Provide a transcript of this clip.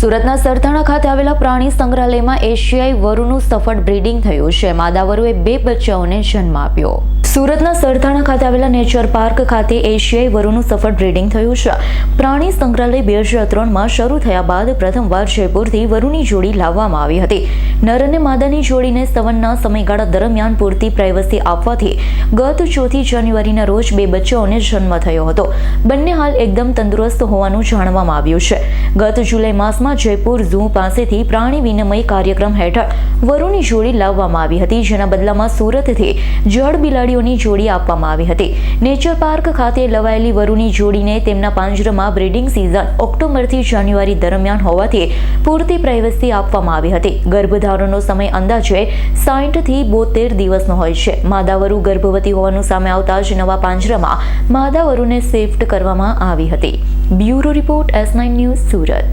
સુરતના સરથાણા ખાતે આવેલા પ્રાણી સંગ્રહાલયમાં એશિયાઈ વરુનું સફળ બ્રીડિંગ થયું છે. માદા વરુએ બે બચ્ચાઓને જન્મ આપ્યો. સુરતના સરથાણા ખાતે આવેલા નેચર પાર્ક ખાતે એશિયાઈ વરુનું સફળ બ્રીડિંગ થયું છે. પ્રાણી સંગ્રહાલય બે હજાર ત્રણમાં શરૂ થયા બાદ પ્રથમવાર જયપુરથી વરુની જોડી લાવવામાં આવી હતી. નર અને માદાની જોડીને સવનના સમયગાળા દરમિયાન પૂરતી પ્રાઇવસી આપવાથી ગત ચોથી જાન્યુઆરીના રોજ બે બચ્ચાઓને જન્મ થયો હતો. બંને હાલ એકદમ તંદુરસ્ત હોવાનું જાણવામાં આવ્યું છે. ગત જુલાઈ માસમાં જયપુર ઝૂ પાસેથી પ્રાણી વિનિમય કાર્યક્રમ હેઠળ વરુની જોડી લાવવામાં આવી હતી. જેના બદલામાં સુરતથી જળ બિલાડીઓની જોડી આપવામાં આવી હતી. નેચર પાર્ક ખાતે લવાયેલી વરુની જોડીને તેમના પાંજરામાં બ્રીડિંગ સિઝન ઓક્ટોબરથી જાન્યુઆરી દરમિયાન હોવાથી પૂરતી પ્રાઇવસી આપવામાં આવી હતી. ગર્ભધારણનો સમય અંદાજે સાઠથી બોતેર દિવસનો હોય છે. માદાવરુ ગર્ભવતી હોવાનું સામે આવતા જ નવા પાંજરામાં માદાવરુને શિફ્ટ કરવામાં આવી હતી. Bureau report S nine news Surat.